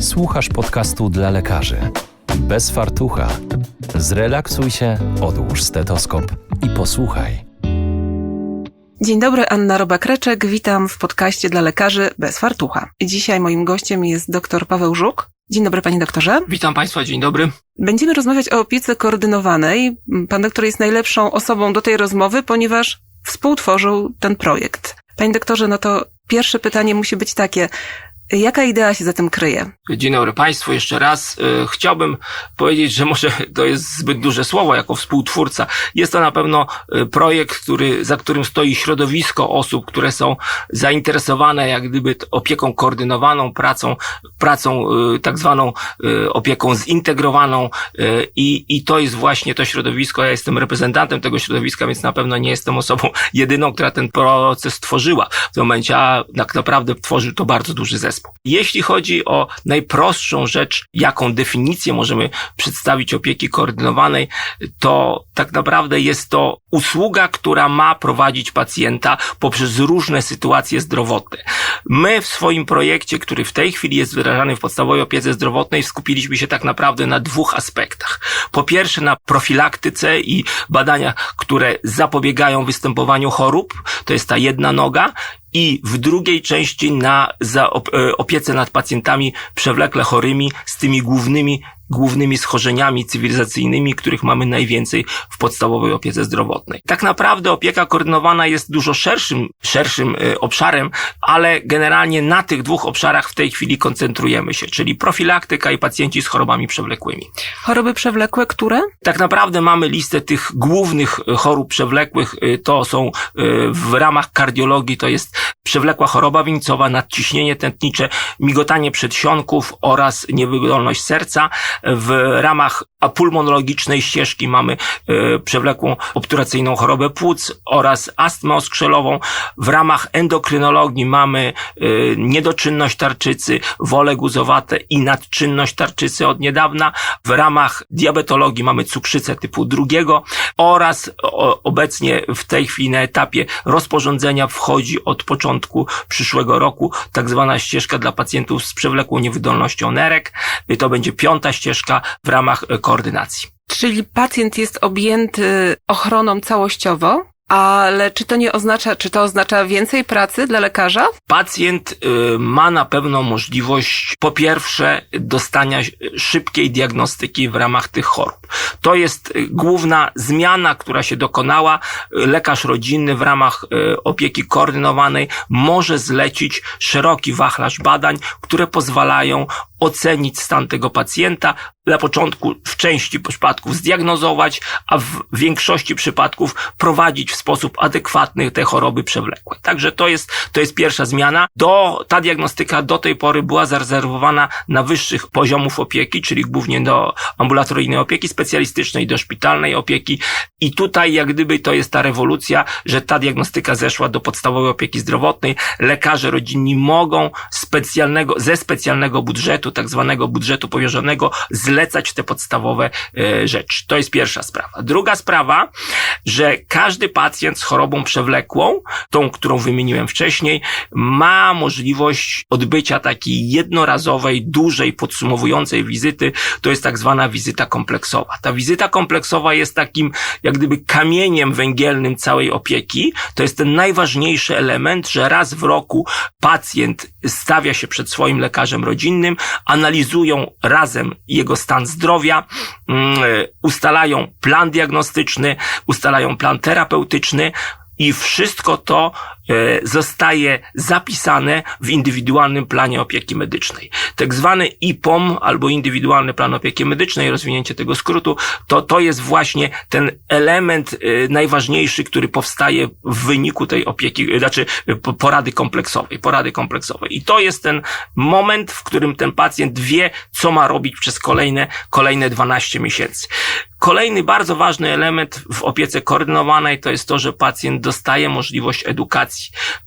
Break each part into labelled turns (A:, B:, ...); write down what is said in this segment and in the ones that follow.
A: Słuchasz podcastu dla lekarzy. Bez fartucha. Zrelaksuj się, odłóż stetoskop i posłuchaj.
B: Dzień dobry, Anna Robakreczek. Witam w podcaście dla lekarzy bez fartucha. Dzisiaj moim gościem jest dr Paweł Żuk. Dzień dobry, panie doktorze.
C: Witam państwa, dzień dobry.
B: Będziemy rozmawiać o opiece koordynowanej. Pan doktor jest najlepszą osobą do tej rozmowy, ponieważ współtworzył ten projekt. Panie doktorze, no to pierwsze pytanie musi być takie. Jaka idea się za tym kryje?
C: Dzień dobry Państwu, jeszcze raz. E, chciałbym powiedzieć, że może to jest zbyt duże słowo jako współtwórca. Jest to na pewno e, projekt, który, za którym stoi środowisko osób, które są zainteresowane jak gdyby opieką koordynowaną, pracą, pracą e, tak zwaną opieką zintegrowaną i, i to jest właśnie to środowisko. Ja jestem reprezentantem tego środowiska, więc na pewno nie jestem osobą jedyną, która ten proces tworzyła w tym momencie, a tak naprawdę tworzył to bardzo duży zespół zespół. Jeśli chodzi o najprostszą rzecz, jaką definicję możemy przedstawić opieki koordynowanej, to tak naprawdę jest to usługa, która ma prowadzić pacjenta poprzez różne sytuacje zdrowotne. My w swoim projekcie, który w tej chwili jest wyrażany w podstawowej opiece zdrowotnej, skupiliśmy się tak naprawdę na dwóch aspektach. Po pierwsze na profilaktyce i badaniach, które zapobiegają występowaniu chorób, to jest ta jedna noga i w drugiej części na za e, opiece nad pacjentami przewlekle chorymi z tymi głównymi głównymi schorzeniami cywilizacyjnymi, których mamy najwięcej w podstawowej opiece zdrowotnej. Tak naprawdę opieka koordynowana jest dużo szerszym, szerszym y, obszarem, ale generalnie na tych dwóch obszarach w tej chwili koncentrujemy się, czyli profilaktyka i pacjenci z chorobami przewlekłymi.
B: Choroby przewlekłe, które?
C: Tak naprawdę mamy listę tych głównych y, chorób przewlekłych, y, to są w ramach kardiologii, to jest przewlekła choroba wieńcowa, nadciśnienie tętnicze, migotanie przedsionków oraz niewydolność serca. W ramach pulmonologicznej ścieżki mamy e, przewlekłą obturacyjną chorobę płuc oraz astmę oskrzelową. W ramach endokrynologii mamy e, niedoczynność tarczycy, wole guzowate i nadczynność tarczycy od niedawna. W ramach diabetologii mamy cukrzycę typu drugiego oraz obecnie w tej chwili na etapie rozporządzenia wchodzi od początku przyszłego roku tak zwana ścieżka dla pacjentów z przewlekłą niewydolnością nerek. To będzie piąta ścieżka ścieżka w ramach e, koordynacji.
B: Czyli pacjent jest objęty ochroną całościowo? Ale czy to nie oznacza, czy to oznacza więcej pracy dla lekarza?
C: Pacjent y, ma na pewno możliwość, po pierwsze, dostania szybkiej diagnostyki w ramach tych chorób. To jest y, główna zmiana, która się dokonała. Lekarz rodzinny w ramach y, opieki koordynowanej może zlecić szeroki wachlarz badań, które pozwalają ocenić stan tego pacjenta, na początku w części przypadków zdiagnozować, a w większości przypadków prowadzić w sposób adekwatny te choroby przewlekłe. Także to jest, to jest pierwsza zmiana. Do, ta diagnostyka do tej pory była zarezerwowana na wyższych poziomów opieki, czyli głównie do ambulatoryjnej opieki specjalistycznej, do szpitalnej opieki i tutaj jak gdyby to jest ta rewolucja, że ta diagnostyka zeszła do podstawowej opieki zdrowotnej. Lekarze rodzinni mogą specjalnego, ze specjalnego budżetu budżetu, tak zwanego budżetu powierzonego, zlecać te podstawowe e, rzeczy. To jest pierwsza sprawa. Druga sprawa, że każdy pacjent z chorobą przewlekłą, tą, którą wymieniłem wcześniej, ma możliwość odbycia takiej jednorazowej, dużej, podsumowującej wizyty. To jest tak zwana wizyta kompleksowa. Ta wizyta kompleksowa jest takim, jak gdyby kamieniem węgielnym całej opieki. To jest ten najważniejszy element, że raz w roku pacjent stawia się przed swoim lekarzem rodzinnym, analizują razem jego stan zdrowia, mm, ustalają plan diagnostyczny, ustalają plan terapeutyczny, i wszystko to e, zostaje zapisane w indywidualnym planie opieki medycznej. Tak zwany IPOM albo indywidualny plan opieki medycznej, rozwinięcie tego skrótu, to, to jest właśnie ten element e, najważniejszy, który powstaje w wyniku tej opieki, e, znaczy porady kompleksowej, porady kompleksowej. I to jest ten moment, w którym ten pacjent wie, co ma robić przez kolejne, kolejne 12 miesięcy. Kolejny bardzo ważny element w opiece koordynowanej to jest to, że pacjent dostaje możliwość edukacji.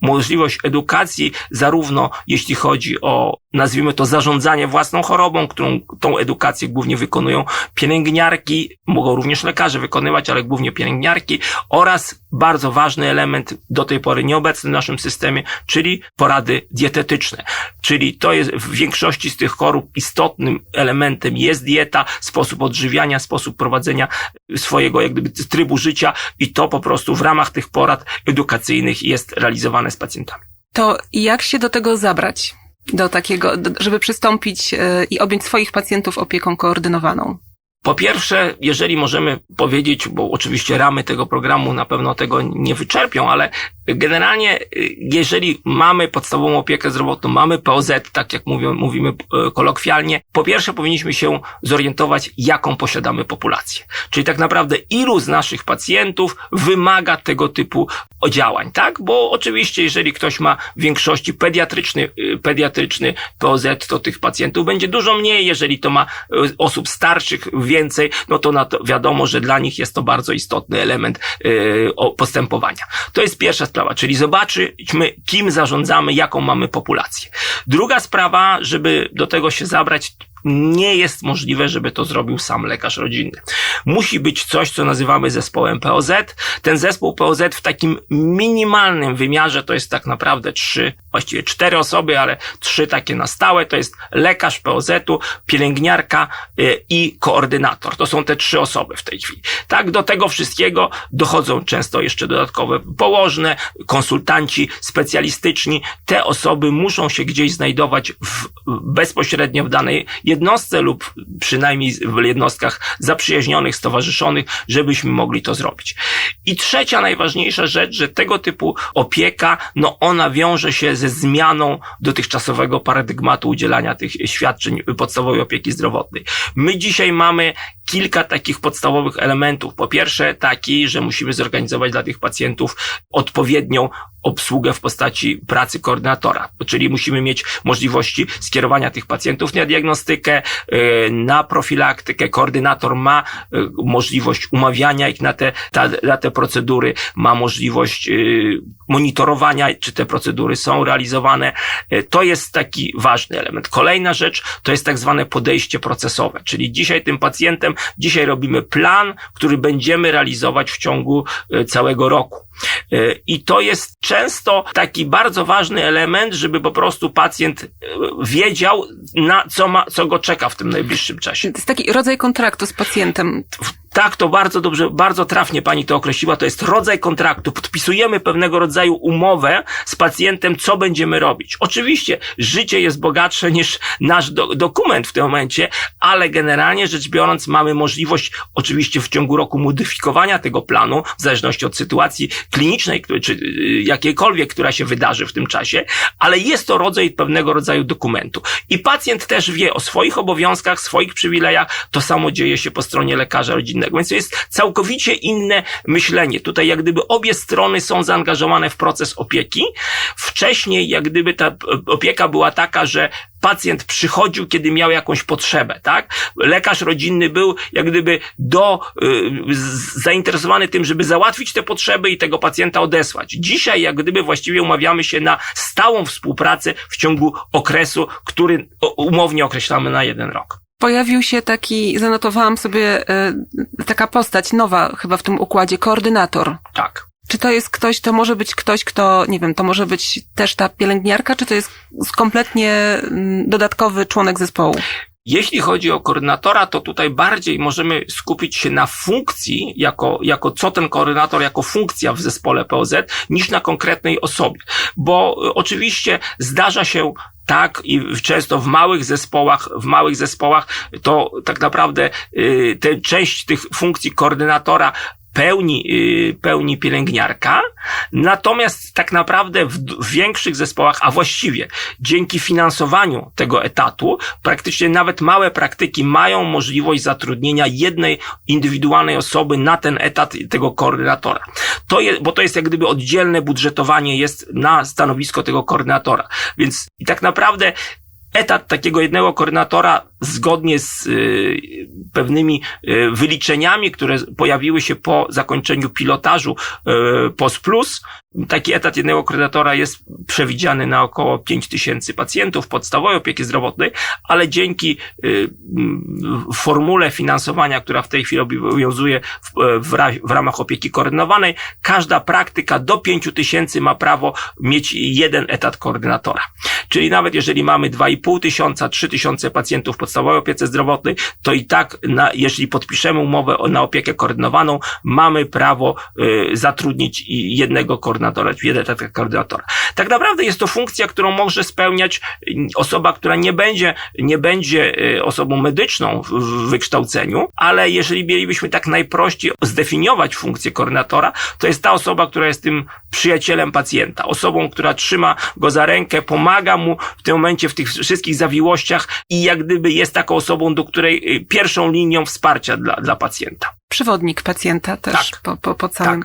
C: Możliwość edukacji zarówno jeśli chodzi o nazwijmy to zarządzanie własną chorobą, którą tą edukację głównie wykonują pielęgniarki, mogą również lekarze wykonywać, ale głównie pielęgniarki oraz bardzo ważny element do tej pory nieobecny w naszym systemie, czyli porady dietetyczne. Czyli to jest w większości z tych chorób istotnym elementem jest dieta, sposób odżywiania, sposób prowadzenia swojego jak gdyby trybu życia i to po prostu w ramach tych porad edukacyjnych jest realizowane z pacjentami.
B: To jak się do tego zabrać? Do takiego, żeby przystąpić e, i objąć swoich pacjentów opieką koordynowaną?
C: Po pierwsze, jeżeli możemy powiedzieć, bo oczywiście ramy tego programu na pewno tego nie wyczerpią, ale generalnie, y, jeżeli mamy podstawową opiekę zdrowotną, mamy POZ, tak jak mówimy y, kolokwialnie, po pierwsze powinniśmy się zorientować, jaką posiadamy populację. Czyli tak naprawdę ilu z naszych pacjentów wymaga tego typu działań, tak? Bo oczywiście, jeżeli ktoś ma w większości pediatryczny, y, pediatryczny POZ, to tych pacjentów będzie dużo mniej. Jeżeli to ma y, osób starszych więcej, no to, na to wiadomo, że dla nich jest to bardzo istotny element y, postępowania. To jest pierwsza sprawa, czyli zobaczmy, kim zarządzamy, jaką mamy populację. Druga sprawa, żeby do tego się zabrać, nie jest możliwe, żeby to zrobił sam lekarz rodzinny. Musi być coś, co nazywamy zespołem POZ. Ten zespół POZ w takim minimalnym wymiarze to jest tak naprawdę trzy, właściwie cztery osoby, ale trzy takie na stałe. To jest lekarz POZ-u, pielęgniarka y, i koordynator. To są te trzy osoby w tej chwili. Tak, do tego wszystkiego dochodzą często jeszcze dodatkowe położne, konsultanci specjalistyczni. Te osoby muszą się gdzieś znajdować w, bezpośrednio w danej jednostce lub przynajmniej w jednostkach zaprzyjaźnionych, stowarzyszonych, żebyśmy mogli to zrobić. I trzecia najważniejsza rzecz, że tego typu opieka, no ona wiąże się ze zmianą dotychczasowego paradygmatu udzielania tych świadczeń podstawowej opieki zdrowotnej. My dzisiaj mamy kilka takich podstawowych elementów. Po pierwsze taki, że musimy zorganizować dla tych pacjentów odpowiednią obsługę w postaci pracy koordynatora, czyli musimy mieć możliwości skierowania tych pacjentów na diagnostykę, y, na profilaktykę. Koordynator ma y, możliwość umawiania ich na te, na te procedury, ma możliwość y, monitorowania, czy te procedury są realizowane. To jest taki ważny element. Kolejna rzecz to jest tak zwane podejście procesowe, czyli dzisiaj tym pacjentem, dzisiaj robimy plan, który będziemy realizować w ciągu całego roku. I to jest często taki bardzo ważny element, żeby po prostu pacjent y, wiedział, na co ma, co go czeka w tym najbliższym czasie.
B: To jest taki rodzaj kontraktu z pacjentem.
C: Tak, to bardzo dobrze, bardzo trafnie pani to określiła. To jest rodzaj kontraktu. Podpisujemy pewnego rodzaju umowę z pacjentem, co będziemy robić. Oczywiście życie jest bogatsze niż nasz do, dokument w tym momencie, ale generalnie rzecz biorąc mamy możliwość oczywiście w ciągu roku modyfikowania tego planu, w zależności od sytuacji klinicznej, czy y, jakiejkolwiek, która się wydarzy w tym czasie, ale jest to rodzaj pewnego rodzaju dokumentu. I pacjent też wie o swoich obowiązkach, swoich przywilejach. To samo dzieje się po stronie lekarza rodzinnego. Więc to jest całkowicie inne myślenie. Tutaj jak gdyby obie strony są zaangażowane w proces opieki. Wcześniej jak gdyby ta opieka była taka, że pacjent przychodził, kiedy miał jakąś potrzebę, tak? Lekarz rodzinny był jak gdyby do, y, zainteresowany tym, żeby załatwić te potrzeby i tego pacjenta odesłać. Dzisiaj jak gdyby właściwie umawiamy się na stałą współpracę w ciągu okresu, który umownie określamy na jeden rok.
B: Pojawił się taki, zanotowałam sobie, e, taka postać nowa chyba w tym układzie, koordynator.
C: Tak.
B: Czy to jest ktoś, to może być ktoś, kto, nie wiem, to może być też ta pielęgniarka, czy to jest kompletnie mm, dodatkowy członek zespołu?
C: Jeśli chodzi o koordynatora, to tutaj bardziej możemy skupić się na funkcji, jako, jako co ten koordynator, jako funkcja w zespole POZ, niż na konkretnej osobie. Bo y, oczywiście zdarza się tak i często w małych zespołach, w małych zespołach to tak naprawdę y, tę część tych funkcji koordynatora pełni, y, pełni pielęgniarka, natomiast tak naprawdę w, większych zespołach, a właściwie dzięki finansowaniu tego etatu, praktycznie nawet małe praktyki mają możliwość zatrudnienia jednej indywidualnej osoby na ten etat tego koordynatora. To jest, bo to jest jak gdyby oddzielne budżetowanie jest na stanowisko tego koordynatora. Więc i tak naprawdę etat takiego jednego koordynatora zgodnie z y, pewnymi y, wyliczeniami, które pojawiły się po zakończeniu pilotażu y, POS Plus, taki etat jednego koordynatora jest przewidziany na około 5 tysięcy pacjentów podstawowej opieki zdrowotnej, ale dzięki formule finansowania, która w tej chwili obowiązuje w, w, ra- w ramach opieki koordynowanej, każda praktyka do 5 tysięcy ma prawo mieć jeden etat koordynatora. Czyli nawet jeżeli mamy 2,5 tysiąca, 3 tysiące pacjentów w podstawowej opiece zdrowotnej, to i tak, na, jeżeli podpiszemy umowę na opiekę koordynowaną, mamy prawo y, zatrudnić jednego koordynatora, jeden etat koordynatora. Tak naprawdę jest to funkcja, którą może spełniać y, osoba, która nie będzie, nie będzie y, osobą medyczną w wykształceniu, ale jeżeli mielibyśmy tak najprościej zdefiniować funkcję koordynatora, to jest ta osoba, która jest tym przyjacielem pacjenta, osobą, która trzyma go za rękę, pomaga mu w tym momencie w tych wszystkich zawiłościach i jak gdyby jest taką osobą, do której y, pierwszą linią wsparcia dla, dla pacjenta.
B: Przewodnik pacjenta też
C: Tak.
B: po, po, po całym.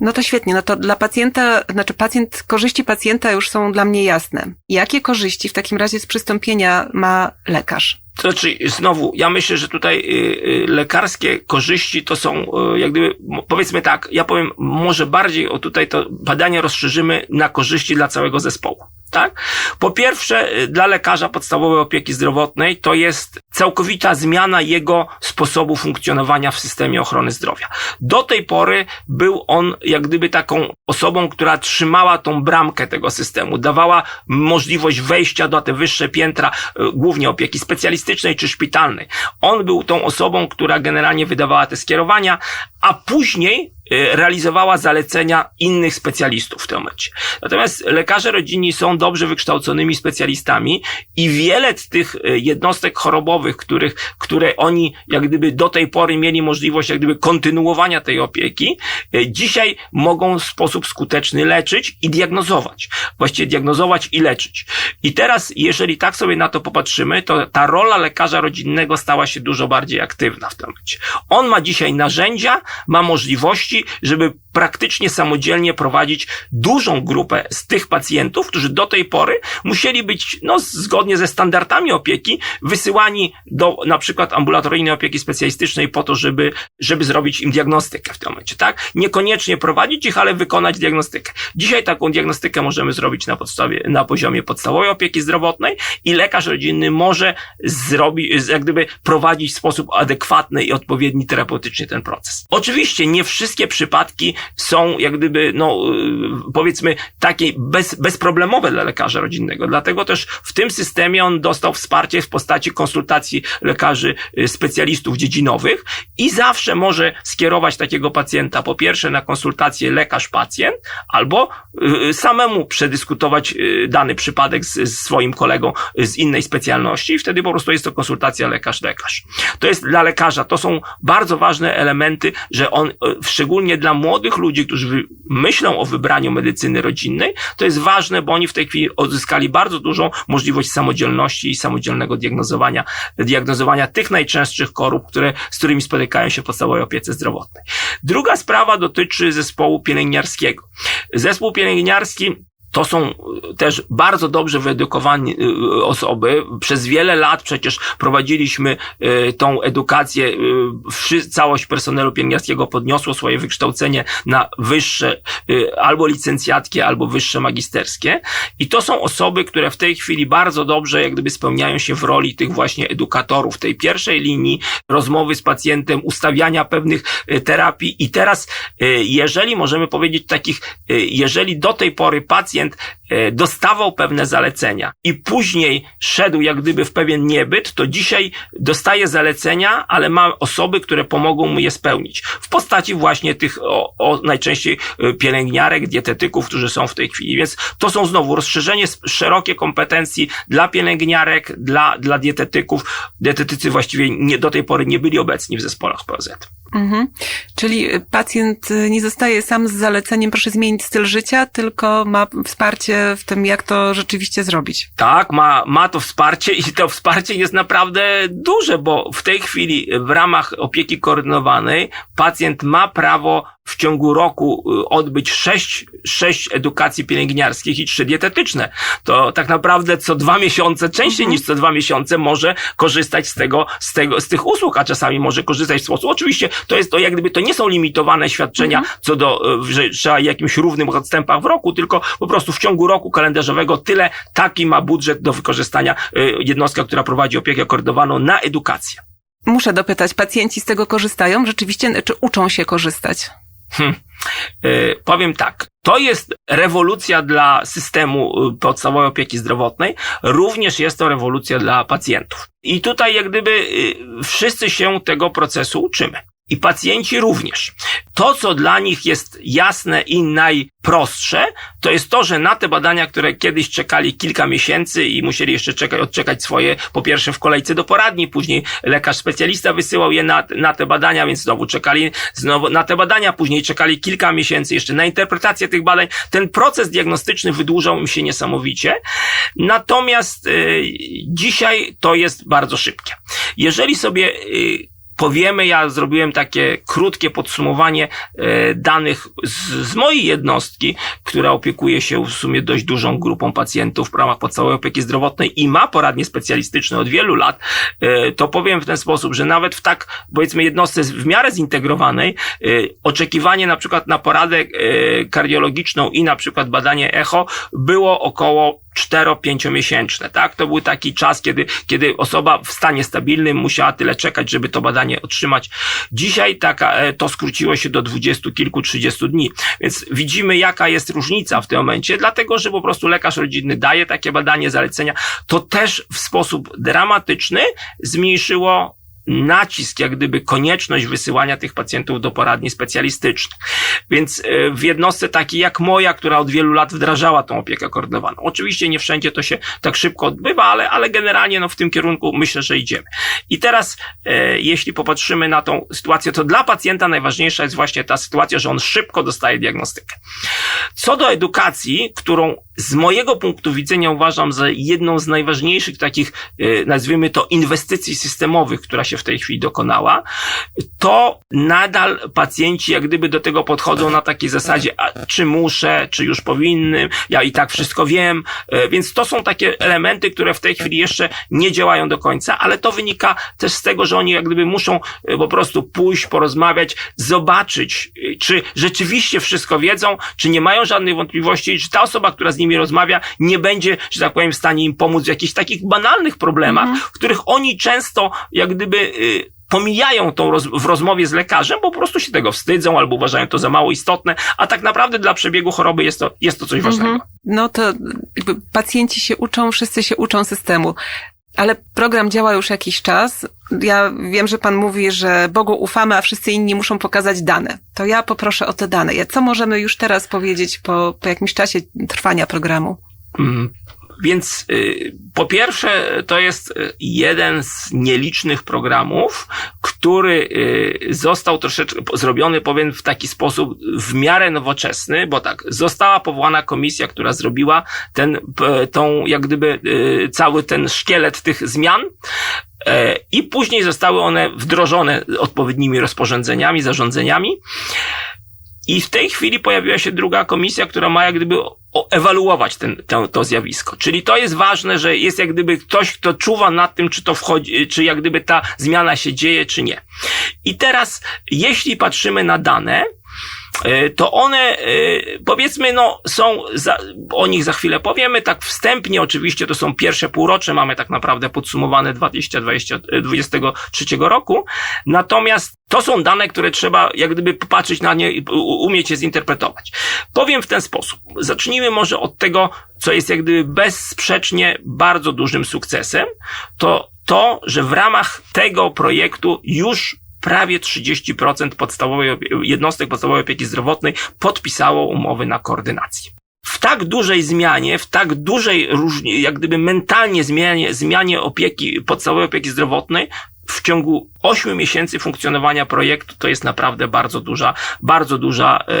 B: No to świetnie, no to dla pacjenta, znaczy pacjent, korzyści pacjenta już są dla mnie jasne. Jakie korzyści w takim razie z przystąpienia ma lekarz?
C: To znaczy, znowu, ja myślę, że tutaj y, y, lekarskie korzyści to są, jak gdyby, powiedzmy tak, ja powiem, może bardziej o tutaj to badania rozszerzymy na korzyści dla całego zespołu. Tak? Po pierwsze, y, dla lekarza podstawowej opieki zdrowotnej to jest całkowita zmiana jego sposobu funkcjonowania w systemie ochrony zdrowia. Do tej pory był on jak gdyby taką osobą, która trzymała tą bramkę tego systemu, dawała możliwość wejścia do te wyższe piętra, y, głównie opieki specjalistycznej czy szpitalnej. On był tą osobą, która generalnie wydawała te skierowania, a później realizowała zalecenia innych specjalistów w tym momencie. Natomiast lekarze rodzinni są dobrze wykształconymi specjalistami i wiele z tych y, jednostek chorobowych, których, które oni jak gdyby do tej pory mieli możliwość jak gdyby kontynuowania tej opieki, y, dzisiaj mogą w sposób skuteczny leczyć i diagnozować. Właściwie diagnozować i leczyć. I teraz, jeżeli tak sobie na to popatrzymy, to ta rola lekarza rodzinnego stała się dużo bardziej aktywna w tym momencie. On ma dzisiaj narzędzia, ma możliwości, żeby praktycznie samodzielnie prowadzić dużą grupę z tych pacjentów, którzy do tej pory musieli być, no, zgodnie ze standardami opieki, wysyłani do na przykład ambulatoryjnej opieki specjalistycznej po to, żeby, żeby zrobić im diagnostykę w tym momencie, tak? Niekoniecznie prowadzić ich, ale wykonać diagnostykę. Dzisiaj taką diagnostykę możemy zrobić na podstawie, na poziomie podstawowej opieki zdrowotnej i lekarz rodzinny może zrobić, jak gdyby prowadzić w sposób adekwatny i odpowiedni terapeutycznie ten proces. Oczywiście nie wszystkie przypadki są jak gdyby, no, yy, powiedzmy, takie bez, bezproblemowe dla lekarza rodzinnego. Dlatego też w tym systemie on dostał wsparcie w postaci konsultacji lekarzy y, specjalistów dziedzinowych i zawsze może skierować takiego pacjenta po pierwsze na konsultację lekarz-pacjent albo y, samemu przedyskutować y, dany przypadek z, z swoim kolegą y, z innej specjalności i wtedy po prostu jest to konsultacja lekarz-lekarz. To jest dla lekarza, to są bardzo ważne elementy, że on, y, szczególnie dla młodych ludzi, którzy myślą o wybraniu medycyny rodzinnej, to jest ważne, bo oni w tej chwili odzyskali bardzo dużą możliwość samodzielności i samodzielnego diagnozowania, diagnozowania tych najczęstszych chorób, które, z którymi spotykają się w podstawowej opiece zdrowotnej. Druga sprawa dotyczy zespołu pielęgniarskiego. Zespół pielęgniarski to są y, też bardzo dobrze wyedukowani y, osoby. Przez wiele lat przecież prowadziliśmy y, tą edukację. wszy- Całość personelu pielęgniarskiego podniosło swoje wykształcenie na wyższe albo licencjackie, albo wyższe magisterskie. I to są osoby, które w tej chwili bardzo dobrze jak gdyby spełniają się w roli tych właśnie edukatorów, tej pierwszej linii rozmowy z pacjentem, ustawiania pewnych terapii. I teraz, jeżeli możemy powiedzieć takich, jeżeli do tej pory pacjent e, dostawał pewne zalecenia i później szedł jak gdyby w pewien niebyt, to dzisiaj dostaje zalecenia, ale ma osoby, które pomogą mu je spełnić. W postaci właśnie tych o, o najczęściej e, pielęgniarek, dietetyków, którzy są w tej chwili. Więc to są znowu rozszerzenie szerokie kompetencji dla pielęgniarek, dla, dla dietetyków. Dietetycy właściwie nie, do tej pory nie byli obecni w zespołach POZ.
B: Mhm. Czyli pacjent y, nie zostaje sam z zaleceniem, proszę zmienić styl życia, tylko ma wsparcie w tym, jak to rzeczywiście zrobić.
C: Tak, ma, ma to wsparcie i to wsparcie jest naprawdę duże, bo w tej chwili w ramach opieki koordynowanej pacjent ma prawo w ciągu roku y, odbyć sześć, sześć edukacji pielęgniarskich i trzy dietetyczne, to tak naprawdę co dwa miesiące, częściej niż co dwa miesiące może korzystać z tego, z tego, z tych usług, a czasami może korzystać w sposób, oczywiście to jest to, jak gdyby to nie są limitowane świadczenia co do, y, że trzeba jakimś równym odstępach w roku, tylko po prostu w ciągu roku kalendarzowego tyle, taki ma budżet do wykorzystania y, jednostka, która prowadzi opiekę koordynowaną na edukację.
B: Muszę dopytać, pacjenci z tego korzystają? Rzeczywiście, czy uczą się korzystać?
C: Hm. Y, powiem tak, to jest rewolucja dla systemu y, podstawowej opieki zdrowotnej, również jest to rewolucja dla pacjentów. I tutaj jak gdyby y, wszyscy się tego procesu uczymy. I pacjenci również. To, co dla nich jest jasne i najprostsze, to jest to, że na te badania, które kiedyś czekali kilka miesięcy i musieli jeszcze czekać, odczekać swoje, po pierwsze w kolejce do poradni, później lekarz specjalista wysyłał je na, na te badania, więc znowu czekali znowu na te badania, później czekali kilka miesięcy jeszcze na interpretację tych badań. Ten proces diagnostyczny wydłużał im się niesamowicie. Natomiast y, dzisiaj to jest bardzo szybkie. Jeżeli sobie y, powiemy, ja zrobiłem takie krótkie podsumowanie e, danych z, z mojej jednostki, która opiekuje się w sumie dość dużą grupą pacjentów w ramach podstawowej opieki zdrowotnej i ma poradnie specjalistyczne od wielu lat, e, to powiem w ten sposób, że nawet w tak, powiedzmy, jednostce w miarę zintegrowanej, e, oczekiwanie na przykład na poradę kardiologiczną i na przykład badanie echo było około 4-5 miesięczne, tak? To był taki czas, kiedy, kiedy osoba w stanie stabilnym musiała tyle czekać, żeby to badanie otrzymać. Dzisiaj taka, e, to skróciło się do dwudziestu kilku, trzydziestu dni. Więc widzimy, jaka jest różnica w tym momencie, dlatego, że po prostu lekarz rodzinny daje takie badanie, zalecenia. To też w sposób dramatyczny zmniejszyło nacisk, jak gdyby konieczność wysyłania tych pacjentów do poradni specjalistycznych. Więc e, w jednostce takiej jak moja, która od wielu lat wdrażała tą opiekę koordynowaną. Oczywiście nie wszędzie to się tak szybko odbywa, ale, ale generalnie no, w tym kierunku myślę, że idziemy. I teraz, e, jeśli popatrzymy na tą sytuację, to dla pacjenta najważniejsza jest właśnie ta sytuacja, że on szybko dostaje diagnostykę. Co do edukacji, którą z mojego punktu widzenia uważam za jedną z najważniejszych takich, e, nazwijmy to, inwestycji systemowych, która się w tej chwili dokonała, to nadal pacjenci jak gdyby do tego podchodzą na takiej zasadzie, a czy muszę, czy już powinny, ja i tak wszystko wiem, e, więc to są takie elementy, które w tej chwili jeszcze nie działają do końca, ale to wynika też z tego, że oni jak gdyby muszą e, po prostu pójść, porozmawiać, zobaczyć, czy rzeczywiście wszystko wiedzą, czy nie mają żadnych wątpliwości, czy ta osoba, która z nimi rozmawia, nie będzie, że tak powiem, w stanie im pomóc w jakichś takich banalnych problemach, mhm. w których oni często jak gdyby pomijają tą roz, w rozmowie z lekarzem, bo po prostu się tego wstydzą albo uważają to za mało istotne, a tak naprawdę dla przebiegu choroby jest to, jest to coś mhm. ważnego.
B: No to jakby pacjenci się uczą, wszyscy się uczą systemu. Ale program działa już jakiś czas. Ja wiem, że pan mówi, że Bogu ufamy, a wszyscy inni muszą pokazać dane. To ja poproszę o te dane. Co możemy już teraz powiedzieć po, po jakimś czasie trwania programu?
C: Więc y, po pierwsze, to jest y, jeden z nielicznych programów, który y, został troszeczkę zrobiony, powiem, w taki sposób w miarę nowoczesny, bo tak, została powołana komisja, która zrobiła ten, tą, jak gdyby, cały ten szkielet tych zmian. E, I później zostały one wdrożone odpowiednimi rozporządzeniami, zarządzeniami. I w tej chwili pojawiła się druga komisja, która ma jak gdyby ewaluować ten, to, to zjawisko. Czyli to jest ważne, że jest jak gdyby ktoś, kto czuwa nad tym, czy to wchodzi, czy jak gdyby ta zmiana się dzieje, czy nie. I teraz, jeśli patrzymy na dane, to one, e, powiedzmy, no, są, za, o nich za chwilę powiemy, tak wstępnie, oczywiście to są pierwsze półrocze, mamy tak naprawdę podsumowane 2023 e, roku, natomiast to są dane, które trzeba jak gdyby popatrzeć na nie i umieć je zinterpretować. Powiem w ten sposób. Zacznijmy może od tego, co jest jak gdyby bezsprzecznie bardzo dużym sukcesem, to to, że w ramach tego projektu już prawie 30% podstawowej, jednostek podstawowej opieki zdrowotnej podpisało umowy na koordynację. W tak dużej zmianie, w tak dużej różni, jak gdyby mentalnie zmianie, zmianie opieki, podstawowej opieki zdrowotnej, w ciągu 8 miesięcy funkcjonowania projektu to jest naprawdę bardzo duża, bardzo duża e,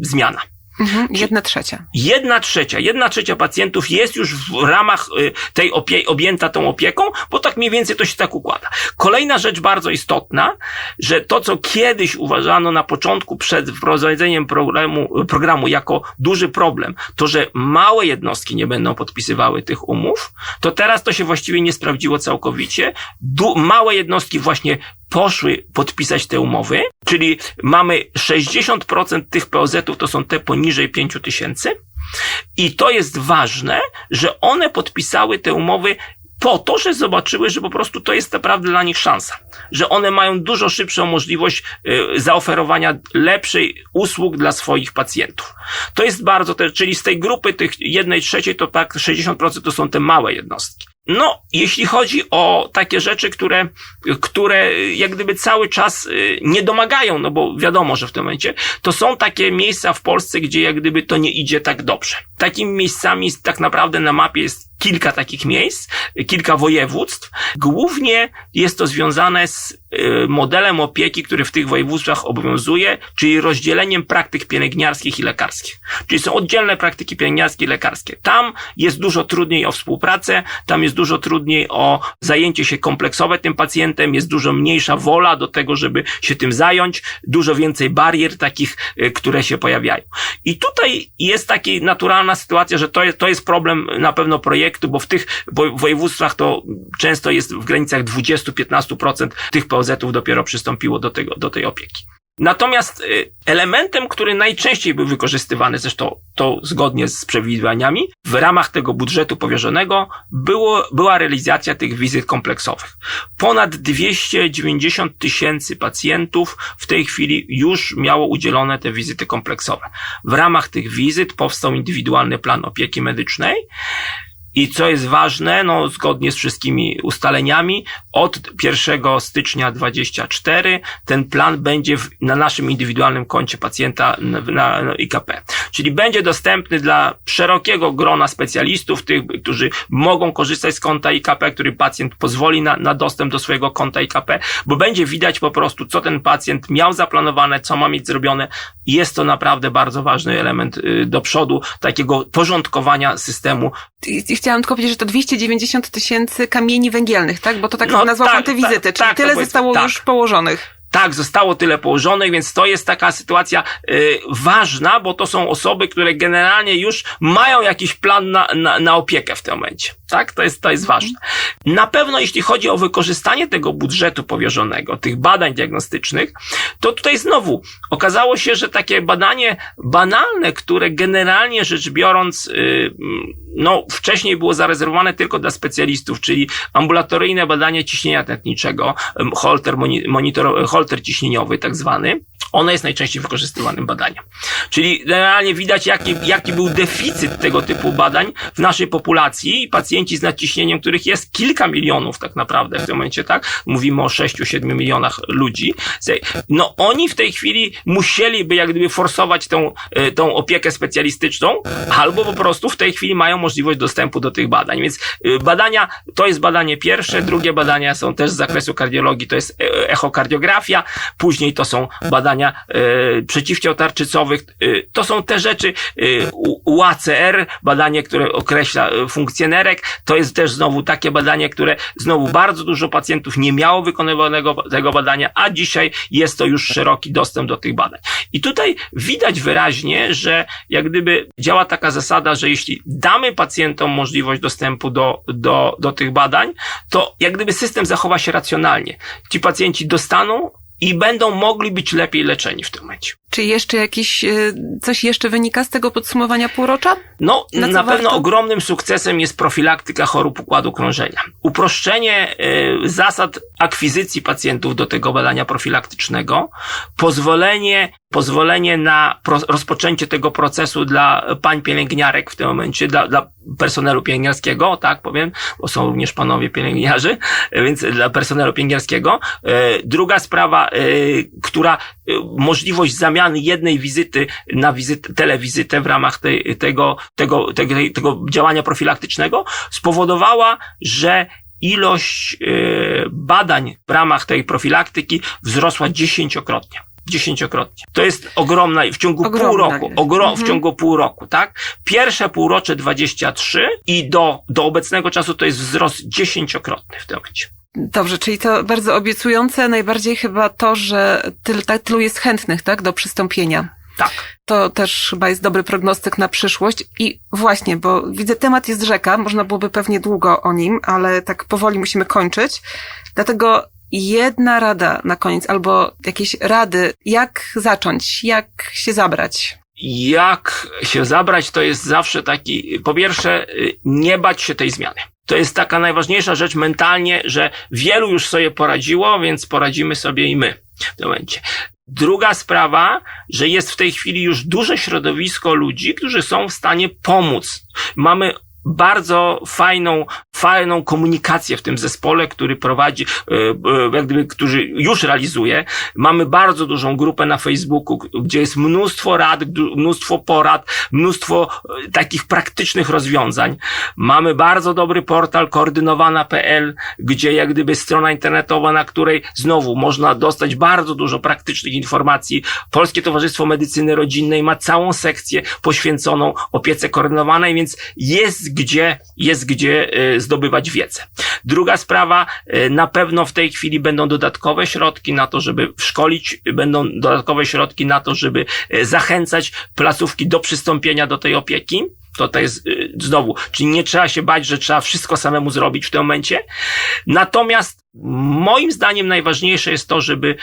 C: zmiana.
B: Mhm. Jedna trzecia.
C: Jedna trzecia, jedna trzecia pacjentów jest już w ramach y, tej opie- objęta tą opieką, bo tak mniej więcej to się tak układa. Kolejna rzecz bardzo istotna, że to, co kiedyś uważano na początku przed wprowadzeniem programu, programu jako duży problem, to, że małe jednostki nie będą podpisywały tych umów, to teraz to się właściwie nie sprawdziło całkowicie. Du- małe jednostki właśnie poszły podpisać te umowy, czyli mamy 60% tych POZ-ów to są te poniżej 5 tysięcy i to jest ważne, że one podpisały te umowy po to, że zobaczyły, że po prostu to jest naprawdę dla nich szansa, że one mają dużo szybszą możliwość y, zaoferowania lepszej usług dla swoich pacjentów. To jest bardzo, te, czyli z tej grupy tych jednej trzeciej to tak 60% to są te małe jednostki. No, jeśli chodzi o takie rzeczy, które, które jak gdyby cały czas y, nie domagają, no bo wiadomo, że w tym momencie, to są takie miejsca w Polsce, gdzie jak gdyby to nie idzie tak dobrze. Takimi miejscami tak naprawdę na mapie jest kilka takich miejsc, kilka województw. Głównie jest to związane z y, modelem opieki, który w tych województwach obowiązuje, czyli rozdzieleniem praktyk pielęgniarskich i lekarskich. Czyli są oddzielne praktyki pielęgniarskie i lekarskie. Tam jest dużo trudniej o współpracę, tam jest dużo trudniej o zajęcie się kompleksowe tym pacjentem, jest dużo mniejsza wola do tego, żeby się tym zająć, dużo więcej barier takich, y, które się pojawiają. I tutaj jest taka naturalna sytuacja, że to jest, to jest problem na pewno projektu, bo w tych wo- województwach to często jest w granicach 20-15% tych POZ-ów dopiero przystąpiło do, tego, do tej opieki. Natomiast y, elementem, który najczęściej był wykorzystywany, zresztą to zgodnie z przewidywaniami, w ramach tego budżetu powierzonego było, była realizacja tych wizyt kompleksowych. Ponad 290 tysięcy pacjentów w tej chwili już miało udzielone te wizyty kompleksowe. W ramach tych wizyt powstał indywidualny plan opieki medycznej, i co jest ważne, no zgodnie z wszystkimi ustaleniami, od 1 stycznia 24 ten plan będzie w, na naszym indywidualnym koncie pacjenta na, na, na IKP. Czyli będzie dostępny dla szerokiego grona specjalistów, tych, którzy mogą korzystać z konta IKP, który pacjent pozwoli na, na dostęp do swojego konta IKP, bo będzie widać po prostu, co ten pacjent miał zaplanowane, co ma mieć zrobione. Jest to naprawdę bardzo ważny element y, do przodu, takiego porządkowania systemu
B: Chciałam tylko powiedzieć, że to 290 tysięcy kamieni węgielnych, tak? Bo to tak
C: No,
B: nazwał
C: tak,
B: te
C: tak,
B: wizyty, czyli
C: tak,
B: tyle
C: powiedzmy,
B: zostało
C: tak.
B: już położonych.
C: Tak, zostało tyle położonych, więc to jest taka sytuacja y, ważna, bo to są osoby, które generalnie już mają jakiś plan na, na, na opiekę w tym momencie. Tak, to jest, to jest ważne. Na pewno, jeśli chodzi o wykorzystanie tego budżetu powierzonego, tych badań diagnostycznych, to tutaj znowu okazało się, że takie badanie banalne, które generalnie rzecz biorąc, y, no, wcześniej było zarezerwowane tylko dla specjalistów, czyli ambulatoryjne badanie ciśnienia tętniczego, holter, moni- monitor, holter ciśnieniowy tak zwany, ono jest najczęściej wykorzystywanym badaniem. Czyli generalnie widać, jaki, jaki był deficyt tego typu badań w naszej populacji pacjenci z nadciśnieniem, których jest kilka milionów tak naprawdę w tym momencie, tak? Mówimy o 6-7 milionach ludzi. No oni w tej chwili musieliby jak gdyby forsować tą, e, tą opiekę specjalistyczną, albo po prostu w tej chwili mają możliwość dostępu do tych badań. Więc e, badania, to jest badanie pierwsze, drugie badania są też z zakresu kardiologii, to jest e, echokardiografia, później to są badania e, przeciwciałtarczycowych, e, to są te rzeczy, U- UACR, badanie, które określa e, funkcję nerek, to jest też znowu takie badanie, które znowu bardzo dużo pacjentów nie miało wykonywanego tego badania, a dzisiaj jest to już szeroki dostęp do tych badań. I tutaj widać wyraźnie, że jak gdyby działa taka zasada, że jeśli damy pacjentom możliwość dostępu do, do, do tych badań, to jak gdyby system zachowa się racjonalnie. Ci pacjenci dostaną i będą mogli być lepiej leczeni w tym momencie.
B: Czy jeszcze jakiś, y, coś jeszcze wynika z tego podsumowania półrocza?
C: No,
B: Na
C: na, pewno
B: warto?
C: ogromnym sukcesem jest profilaktyka chorób układu krążenia. Uproszczenie y, zasad akwizycji pacjentów do tego badania profilaktycznego, pozwolenie, pozwolenie na pro, rozpoczęcie tego procesu dla pań pielęgniarek w tym momencie, dla, dla personelu pielęgniarskiego, tak powiem, bo są również panowie pielęgniarzy, y, więc dla personelu pielęgniarskiego. Y, druga sprawa, y, która możliwość zamiany jednej wizyty na wizytę, telewizytę w ramach tej, tego, tego, tego, tego działania profilaktycznego spowodowała, że ilość e, badań w ramach tej profilaktyki wzrosła dziesięciokrotnie. Dziesięciokrotnie. To jest ogromna, w ciągu pół
B: Ogromna.
C: roku, ogro, w
B: Mhm.
C: ciągu pół roku, tak? Pierwsze półrocze 23 i do, do obecnego czasu to jest wzrost dziesięciokrotny w tym momencie.
B: Dobrze, czyli to bardzo obiecujące, najbardziej chyba to, że tyl, tak, tylu jest chętnych, tak, do przystąpienia.
C: Tak.
B: To też chyba jest dobry prognostyk na przyszłość. I właśnie, bo widzę, temat jest rzeka, można byłoby pewnie długo o nim, ale tak powoli musimy kończyć. Dlatego jedna rada na koniec, albo jakieś rady, jak zacząć, jak się zabrać.
C: Jak się zabrać, to jest zawsze taki, po pierwsze, y, nie bać się tej zmiany. To jest taka najważniejsza rzecz mentalnie, że wielu już sobie poradziło, więc poradzimy sobie i my w tym momencie. Druga sprawa, że jest w tej chwili już duże środowisko ludzi, którzy są w stanie pomóc. Mamy bardzo fajną, fajną komunikację w tym zespole, który prowadzi, e, e, jak gdyby, który już realizuje. Mamy bardzo dużą grupę na Facebooku, gdzie jest mnóstwo rad, mnóstwo porad, mnóstwo e, takich praktycznych rozwiązań. Mamy bardzo dobry portal koordynowana.pl, gdzie jak gdyby strona internetowa, na której znowu można dostać bardzo dużo praktycznych informacji. Polskie Towarzystwo Medycyny Rodzinnej ma całą sekcję poświęconą opiece koordynowanej, więc jest gdzie, jest gdzie e, zdobywać wiedzę. Druga sprawa, e, na pewno w tej chwili będą dodatkowe środki na to, żeby szkolić, będą dodatkowe środki na to, żeby e, zachęcać placówki do przystąpienia do tej opieki. To to jest y, znowu, czyli nie trzeba się bać, że trzeba wszystko samemu zrobić w tym momencie. Natomiast moim zdaniem najważniejsze jest to, żeby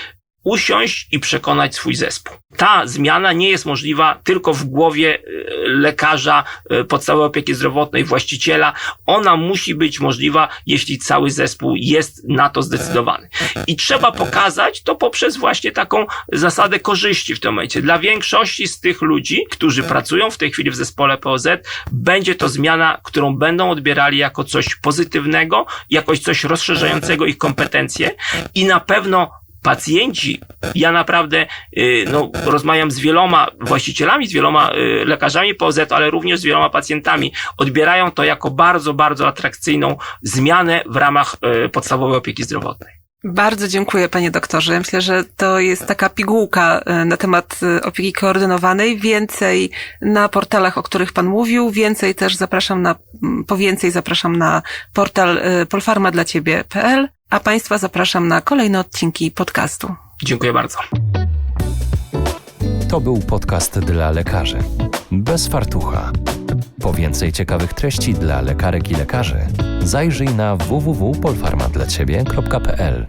C: usiąść i przekonać swój zespół. Ta zmiana nie jest możliwa tylko w głowie y, lekarza y, podstawowej opieki zdrowotnej, właściciela. Ona musi być możliwa, jeśli cały zespół jest na to zdecydowany. I trzeba pokazać to poprzez właśnie taką zasadę korzyści w tym momencie. Dla większości z tych ludzi, którzy pracują w tej chwili w zespole POZ, będzie to zmiana, którą będą odbierali jako coś pozytywnego, jakoś coś rozszerzającego ich kompetencje i na pewno pacjenci, ja naprawdę y, no, rozmawiam z wieloma właścicielami, z wieloma y, lekarzami POZ, ale również z wieloma pacjentami, odbierają to jako bardzo, bardzo atrakcyjną zmianę w ramach y, podstawowej opieki zdrowotnej.
B: Bardzo dziękuję, panie doktorze. Myślę, że to jest taka pigułka na temat opieki koordynowanej. Więcej na portalach, o których pan mówił. Więcej też zapraszam na, m, po więcej zapraszam na portal polfarmadlaciebie.pl, a państwa zapraszam na kolejne odcinki podcastu.
C: Dziękuję bardzo.
A: To był podcast dla lekarzy. Bez fartucha. Po więcej ciekawych treści dla lekarek i lekarzy zajrzyj na www.polfarmadlaciewie.pl